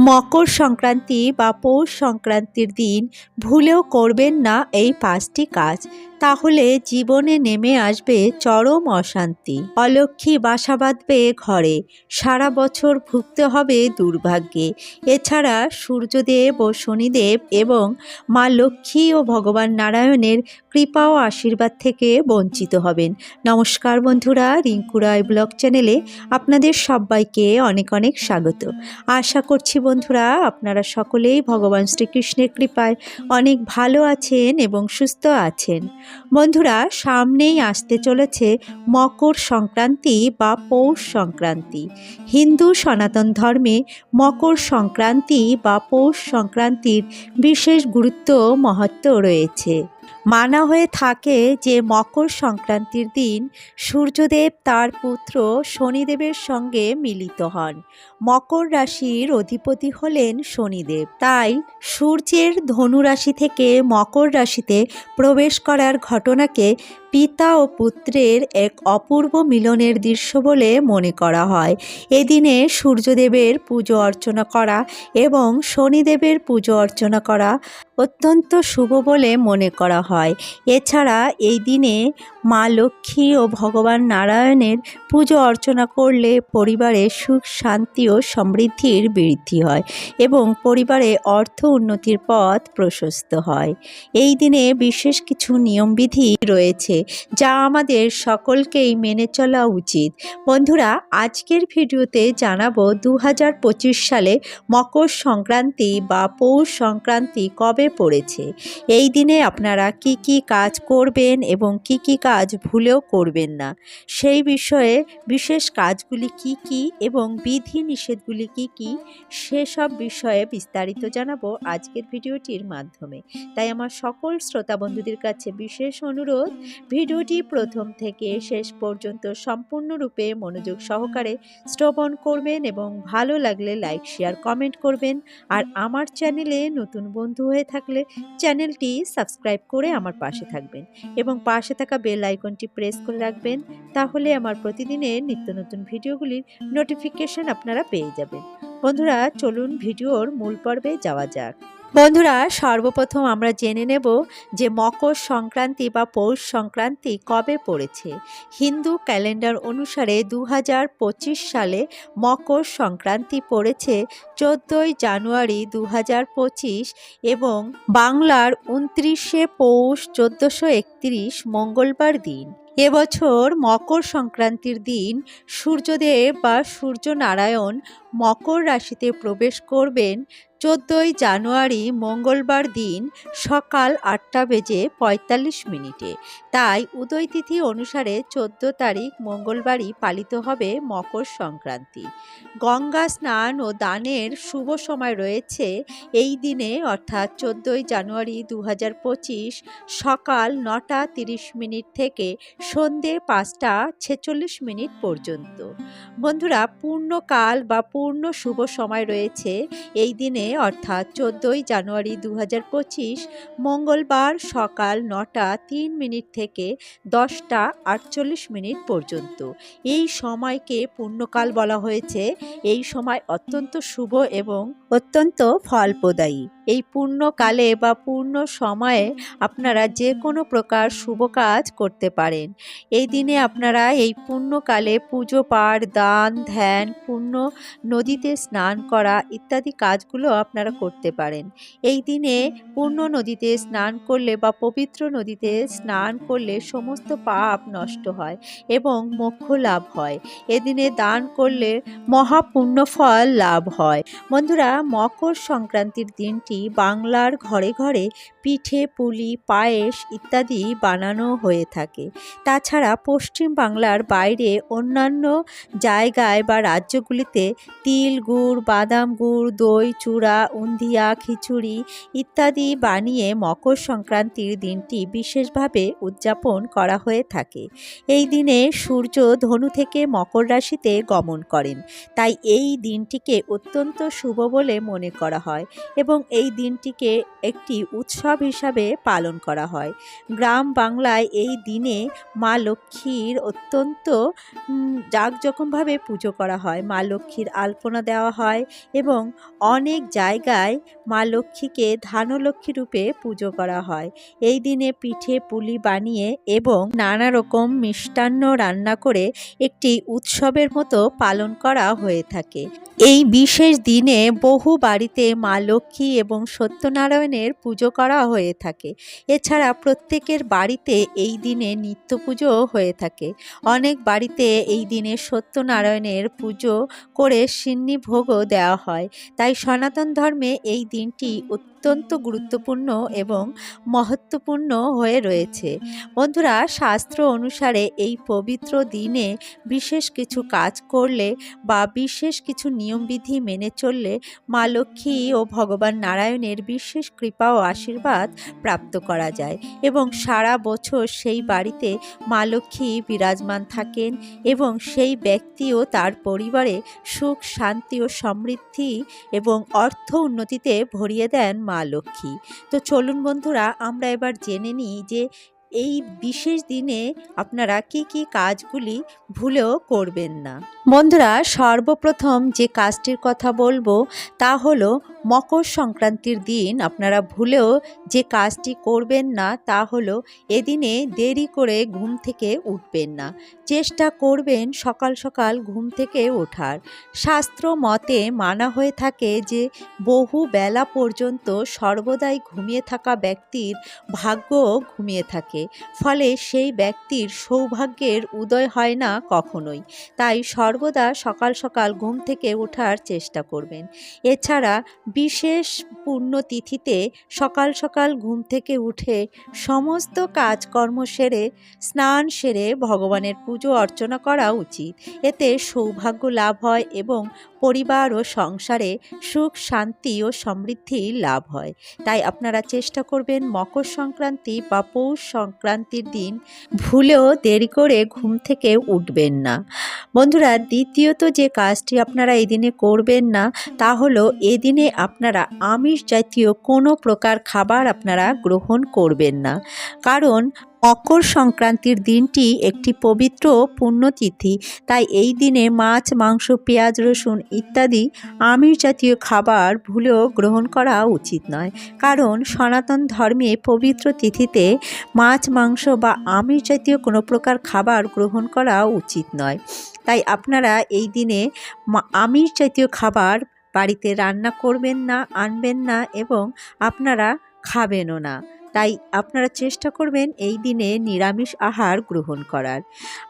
মকর সংক্রান্তি বা পৌষ সংক্রান্তির দিন ভুলেও করবেন না এই পাঁচটি কাজ। তাহলে জীবনে নেমে আসবে চরম অশান্তি। অলক্ষী বাসা বাঁধবে ঘরে। সারা বছর ভুগতে হবে দুর্ভাগ্যে। এছাড়া সূর্যদেব ও শনিদেব এবং মা লক্ষ্মী ও ভগবান নারায়ণের কৃপা ও আশীর্বাদ থেকে বঞ্চিত হবেন। নমস্কার বন্ধুরা, রিঙ্কু রায় ব্লগ চ্যানেলে আপনাদের সবাইকে অনেক অনেক স্বাগত। আশা করছি বন্ধুরা, আপনারা সকলেই ভগবান শ্রীকৃষ্ণের কৃপায় অনেক ভালো আছেন এবং সুস্থ আছেন। বন্ধুরা, সামনেই আসতে চলেছে মকর সংক্রান্তি বা পৌষ সংক্রান্তি। হিন্দু সনাতন ধর্মে মকর সংক্রান্তি বা পৌষ সংক্রান্তির বিশেষ গুরুত্ব, মহত্ব রয়েছে। মানা হয়ে থাকে যে মকর সংক্রান্তির দিন সূর্যদেব তার পুত্র শনিদেবের সঙ্গে মিলিত হন। মকর রাশির অধিপতি হলেন শনিদেব। তাই সূর্যের ধনু রাশি থেকে মকর রাশিতে প্রবেশ করার ঘটনাকে পিতা ও পুত্রের এক অপূর্ব মিলনের দৃশ্য বলে মনে করা হয়। এদিনে সূর্যদেবের পুজো অর্চনা করা এবং শনিদেবের পুজো অর্চনা করা অত্যন্ত শুভ বলে মনে করা হয়। এছাড়া এই দিনে মা লক্ষ্মী ও ভগবান নারায়ণের পুজো অর্চনা করলে পরিবারে সুখ, শান্তি ও সমৃদ্ধির বৃদ্ধি হয় এবং পরিবারে অর্থ উন্নতির পথ প্রশস্ত হয়। এই দিনে বিশেষ কিছু নিয়মবিধি রয়েছে। যা আমাদের সকলকেই মেনে চলা উচিত। বন্ধুরা, আজকের ভিডিওতে জানাব দু হাজার পঁচিশ সালে মকর সংক্রান্তি বা পৌষ সংক্রান্তি কবে পড়েছে। এই দিনে আপনারা কি কি কাজ করবেন এবং কি কি কাজ ভুলেও করবেন না। সেই বিষয়ে বিশেষ কাজগুলি কি কি এবং বিধি নিষেধগুলি কি কি, সেসব বিষয়ে বিস্তারিত জানাব আজকের ভিডিওটির মাধ্যমে। তাই আমার সকল শ্রোতা বন্ধুদের কাছে বিশেষ অনুরোধ ভিডিওটি প্রথম থেকে শেষ পর্যন্ত সম্পূর্ণরূপে মনোযোগ সহকারে শ্রবণ করবেন এবং ভালো লাগলে লাইক, শেয়ার, কমেন্ট করবেন। আর আমার চ্যানেলে নতুন বন্ধু হয়ে থাকলে চ্যানেলটি সাবস্ক্রাইব করে আমার পাশে থাকবেন এবং পাশে থাকা বেল আইকনটি প্রেস করে রাখবেন। তাহলে আমার প্রতিদিনের নিত্য নতুন ভিডিওগুলির নোটিফিকেশন আপনারা পেয়ে যাবেন। বন্ধুরা, চলুন ভিডিওর মূল পর্বে যাওয়া যাক। বন্ধুরা, সর্বপ্রথম আমরা জেনে নেব যে মকর সংক্রান্তি বা পৌষ সংক্রান্তি কবে পড়েছে। হিন্দু ক্যালেন্ডার অনুসারে দু হাজার পঁচিশ সালে মকর সংক্রান্তি পড়েছে চোদ্দোই জানুয়ারি দু হাজার পঁচিশ এবং বাংলার উনত্রিশে পৌষ চোদ্দোশো মঙ্গলবার দিন। এবছর মকর সংক্রান্তির দিন সূর্যদেব বা সূর্যনারায়ণ মকর রাশিতে প্রবেশ করবেন চোদ্দোই জানুয়ারি মঙ্গলবার দিন সকাল আটটা বেজে পঁয়তাল্লিশ মিনিটে। তাই উদয় তিথি অনুসারে চোদ্দ তারিখ মঙ্গলবারই পালিত হবে মকর সংক্রান্তি। গঙ্গা স্নান ও দানের শুভ সময় রয়েছে এই দিনে, অর্থাৎ চোদ্দোই জানুয়ারি দু পঁচিশ সকাল নটা তিরিশ মিনিট থেকে সন্ধে পাঁচটা ছেচল্লিশ মিনিট পর্যন্ত। বন্ধুরা, পূর্ণকাল বা পূর্ণ শুভ সময় রয়েছে। এই দিনে, অর্থাৎ চোদ্দোই জানুয়ারি দু হাজার পঁচিশ, মঙ্গলবার সকাল নটা তিন মিনিট থেকে দশটা আটচল্লিশ মিনিট পর্যন্ত। এই সময়কে পূর্ণকাল বলা হয়েছে। এই সময় অত্যন্ত শুভ এবং অত্যন্ত ফলপ্রদায়ী। এই পূর্ণকালে বা পূর্ণ সময়ে আপনারা যে কোনো প্রকার শুভ কাজ করতে পারেন। এই দিনে আপনারা এই পূর্ণকালে পুজো পাঠ, দান, ধ্যান, পূর্ণ নদীতে স্নান করা ইত্যাদি কাজগুলো আপনারা করতে পারেন। এই দিনে পূর্ণ নদীতে স্নান করলে বা পবিত্র নদীতে স্নান করলে সমস্ত পাপ নষ্ট হয় এবং মোক্ষ লাভ হয়। এদিনে দান করলে মহাপুণ্য ফল লাভ হয়। বন্ধুরা, মকর সংক্রান্তির দিনটি বাংলার ঘরে ঘরে পিঠে, পুলি, পায়েস ইত্যাদি বানানো হয়ে থাকে। তাছাড়া পশ্চিম বাংলার বাইরে অন্যান্য জায়গায় বা রাজ্যগুলিতে তিল গুড়, বাদাম গুড়, দই, চূড়া, উন্ধিয়া, খিচুড়ি ইত্যাদি বানিয়ে মকর সংক্রান্তির দিনটি বিশেষভাবে উদযাপন করা হয়ে থাকে। এই দিনে সূর্য ধনু থেকে মকর রাশিতে গমন করেন। তাই এই দিনটিকে অত্যন্ত শুভ বলে মনে করা হয় এবং এই এই দিনটিকে একটি উৎসব হিসাবে পালন করা হয়। গ্রাম বাংলায় এই দিনে মা লক্ষ্মীর অত্যন্ত উম, জাঁকজমকভাবে পুজো করা হয়। মা লক্ষ্মীর আলপনা দেওয়া হয় এবং অনেক জায়গায় মা লক্ষ্মীকে ধানলক্ষ্মী রূপে পুজো করা হয়। এই দিনে পিঠে পুলি বানিয়ে এবং নানা রকম মিষ্টান্ন রান্না করে একটি উৎসবের মতো পালন করা হয়ে থাকে। এই বিশেষ দিনে বহু বাড়িতে মা লক্ষ্মী এবং সত্যনারায়ণের পুজো করা হয়ে থাকে। এছাড়া প্রত্যেকের বাড়িতে এই দিনে নিত্য পুজো হয়ে থাকে। অনেক বাড়িতে এই দিনে সত্যনারায়ণের পুজো করে সিন্নি ভোগও দেওয়া হয়। তাই সনাতন ধর্মে এই দিনটি অত্যন্ত গুরুত্বপূর্ণ এবং মহত্বপূর্ণ হয়ে রয়েছে। বন্ধুরা, শাস্ত্র অনুসারে এই পবিত্র দিনে বিশেষ কিছু কাজ করলে বা বিশেষ কিছু নিয়মবিধি মেনে চললে মা লক্ষ্মী ও ভগবান নারায়ণের বিশেষ কৃপা ও আশীর্বাদ প্রাপ্ত করা যায় এবং সারা বছর সেই বাড়িতে মা লক্ষ্মী বিরাজমান থাকেন এবং সেই ব্যক্তি ও তার পরিবারে সুখ, শান্তি ও সমৃদ্ধি এবং অর্থ উন্নতিতে ভরিয়ে দেন মা লক্ষ্মী। তো চলুন বন্ধুরা আমরা এবার জেনে নিই যে এই বিশেষ দিনে আপনারা কি কি কাজগুলি ভুলেও করবেন না। বন্ধুরা, সর্বপ্রথম যে কাজটির কথা বলব তা হলো মকর সংক্রান্তির দিন আপনারা ভুলেও যে কাজটি করবেন না তা হলো এদিনে দেরি করে ঘুম থেকে উঠবেন না। চেষ্টা করবেন সকাল সকাল ঘুম থেকে ওঠার। শাস্ত্র মতে মানা হয়ে থাকে যে বহু বেলা পর্যন্ত সর্বদাই ঘুমিয়ে থাকা ব্যক্তির ভাগ্য ঘুমিয়ে থাকে। ফলে সেই ব্যক্তির সৌভাগ্যের উদয় হয় না কখনোই। তাই সর্বদা সকাল সকাল ঘুম থেকে ওঠার চেষ্টা করবেন। এছাড়া বিশেষ পুণ্যতিথিতে সকাল সকাল ঘুম থেকে উঠে সমস্ত কাজকর্ম সেরে, স্নান সেরে ভগবানের পুজো অর্চনা করা উচিত। এতে সৌভাগ্য লাভ হয় এবং পরিবার ও সংসারে সুখ, শান্তি ও সমৃদ্ধি লাভ হয়। তাই আপনারা চেষ্টা করবেন মকর সংক্রান্তি বা পৌষ সংক্রান্তির দিন ভুলেও দেরি করে ঘুম থেকে উঠবেন না। বন্ধুরা, দ্বিতীয়ত যে কাজটি আপনারা এই দিনে করবেন না, তা হলো এদিনে আপনারা আমিষ জাতীয় কোনো প্রকার খাবার আপনারা গ্রহণ করবেন না। কারণ মকর সংক্রান্তির দিনটি একটি পবিত্র পুণ্যতিথি। তাই এই দিনে মাছ, মাংস, পেঁয়াজ, রসুন ইত্যাদি আমিষ জাতীয় খাবার ভুলেও গ্রহণ করা উচিত নয়। কারণ সনাতন ধর্মে পবিত্র তিথিতে মাছ, মাংস বা আমিষ জাতীয় কোনো প্রকার খাবার গ্রহণ করা উচিত নয়। তাই আপনারা এই দিনে আমিষ জাতীয় খাবার বাড়িতে রান্না করবেন না, আনবেন না এবং আপনারা খাবেনও না। তাই আপনারা চেষ্টা করবেন এই দিনে নিরামিষ আহার গ্রহণ করার।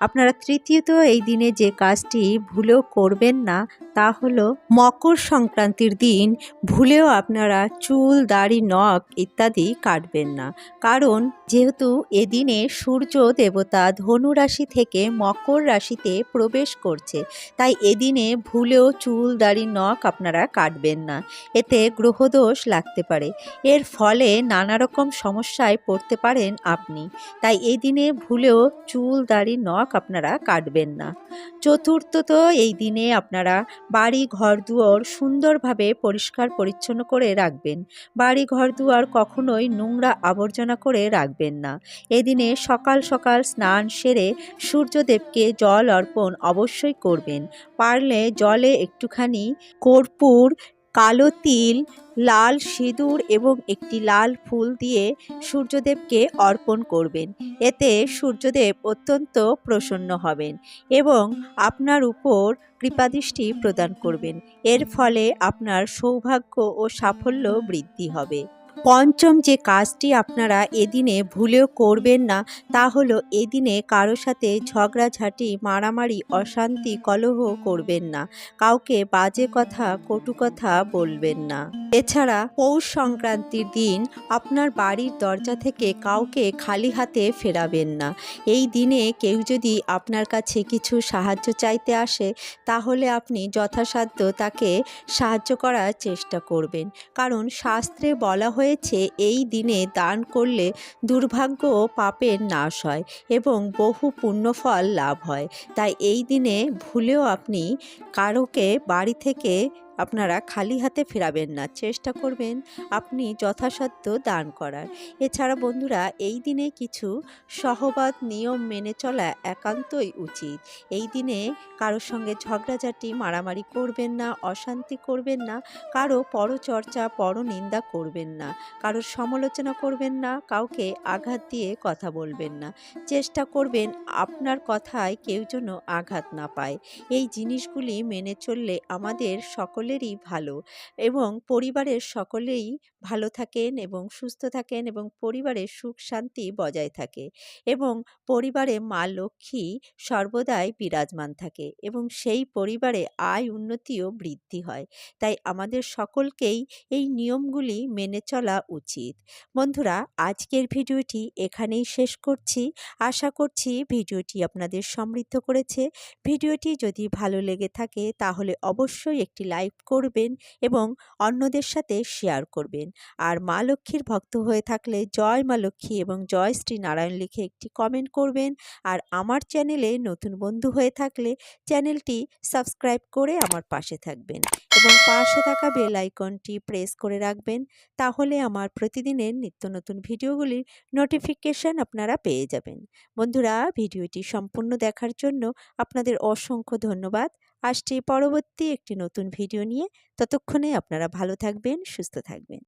আপনারা তৃতীয়ত এই দিনে যে কাজটি ভুলেও করবেন না, তা হলো মকর সংক্রান্তির দিন ভুলেও আপনারা চুল, দাড়ি, নখ ইত্যাদি কাটবেন না। কারণ যেহেতু এদিনে সূর্য দেবতা ধনু রাশি থেকে মকর রাশিতে প্রবেশ করছে, তাই এদিনে ভুলেও চুল, দাড়ি, নখ আপনারা কাটবেন না। এতে গ্রহদোষ লাগতে পারে। এর ফলে নানা রকম সমস্যায় পড়তে পারেন আপনি। তাই এই দিনে ভুলেও চুল, দাড়ি, নখ আপনারা কাটবেন না। চতুর্থত এই দিনে আপনারা বাড়ি, ঘর, দুয়ার সুন্দরভাবে পরিষ্কার, পরিচ্ছন্ন করে রাখবেন। বাড়ি, ঘর, দুয়ার কখনোই নোংরা আবর্জনা করে রাখবেন না। এদিনে সকাল সকাল স্নান সেরে সূর্যদেবকে জল অর্পণ অবশ্যই করবেন। পারলে জলে একটুখানি কর্পূর কালো তিল, লাল সিঁদুর এবং একটি লাল ফুল দিয়ে সূর্যদেবকে অর্পণ করবেন। এতে সূর্যদেব অত্যন্ত প্রসন্ন হবেন এবং আপনার উপর কৃপাদৃষ্টি প্রদান করবেন। এর ফলে আপনার সৌভাগ্য ও সাফল্য বৃদ্ধি হবে। পঞ্চম যে কাজটি আপনারা এদিনে ভুলেও করবেন না, তা হলো এদিনে কারও সাথে ঝগড়াঝাঁটি, মারামারি, অশান্তি, কলহ করবেন না। কাউকে বাজে কথা, কটু কথা বলবেন না। এছাড়া পৌষ সংক্রান্তির দিন আপনার বাড়ির দরজা থেকে কাউকে খালি হাতে ফেরাবেন না। এই দিনে কেউ যদি আপনার কাছে কিছু সাহায্য চাইতে আসে, তাহলে আপনি যথাসাধ্য তাকে সাহায্য করার চেষ্টা করবেন। কারণ শাস্ত্রে বলা হয়েছে, এই দিনে দান করলে দুর্ভাগ্য ও পাপের নাশ হয় এবং বহু পুণ্যফল লাভ হয়। তাই এই দিনে ভুলেও আপনি কারোকে বাড়ি থেকে আপনারা খালি হাতে ফেরাবেন না, চেষ্টা করবেন আপনি যথাসাধ্য দান করার। এছাড়া বন্ধুরা, এই দিনে কিছু সহবাদ নিয়ম মেনে চলা একান্তই উচিত। এই দিনে কারোর সঙ্গে ঝগড়াঝাটি, মারামারি করবেন না, অশান্তি করবেন না, কারও পরচর্চা, পরনিন্দা করবেন না, কারোর সমালোচনা করবেন না, কাউকে আঘাত দিয়ে কথা বলবেন না। চেষ্টা করবেন আপনার কথায় কেউ যেন আঘাত না পায়। এই জিনিসগুলি মেনে চললে আমাদের সকলেরই ভালো এবং পরিবারের সকলেই ভালো থাকেন এবং সুস্থ থাকেন এবং পরিবারের সুখ শান্তি বজায় থাকে এবং পরিবারে মা লক্ষ্মী সর্বদাই বিরাজমান থাকে এবং সেই পরিবারে আয় উন্নতিও বৃদ্ধি হয়। তাই আমাদের সকলকেই এই নিয়মগুলি মেনে চলা উচিত। বন্ধুরা, আজকের ভিডিওটি এখানেই শেষ করছি। আশা করছি ভিডিওটি আপনাদের সমৃদ্ধ করেছে। ভিডিওটি যদি ভালো লেগে থাকে তাহলে অবশ্যই একটি লাইক করবেন এবং অন্যদের সাথে শেয়ার করবেন। আর মা লক্ষ্মীর ভক্ত হয়ে থাকলে জয় মা লক্ষ্মী এবং জয় শ্রী নারায়ণ লিখে একটি কমেন্ট করবেন। আর আমার চ্যানেলে নতুন বন্ধু হয়ে থাকলে চ্যানেলটি সাবস্ক্রাইব করে আমার পাশে থাকবেন এবং পাশে থাকা বেল আইকনটি প্রেস করে রাখবেন। তাহলে আমার প্রতিদিনের নিত্য নতুন ভিডিওগুলির নোটিফিকেশন আপনারা পেয়ে যাবেন। বন্ধুরা, ভিডিওটি সম্পূর্ণ দেখার জন্য আপনাদের অসংখ্য ধন্যবাদ। আসছি পরবর্তী একটি নতুন ভিডিও নিয়ে। ততক্ষণে আপনারা ভালো থাকবেন সুস্থ থাকবেন।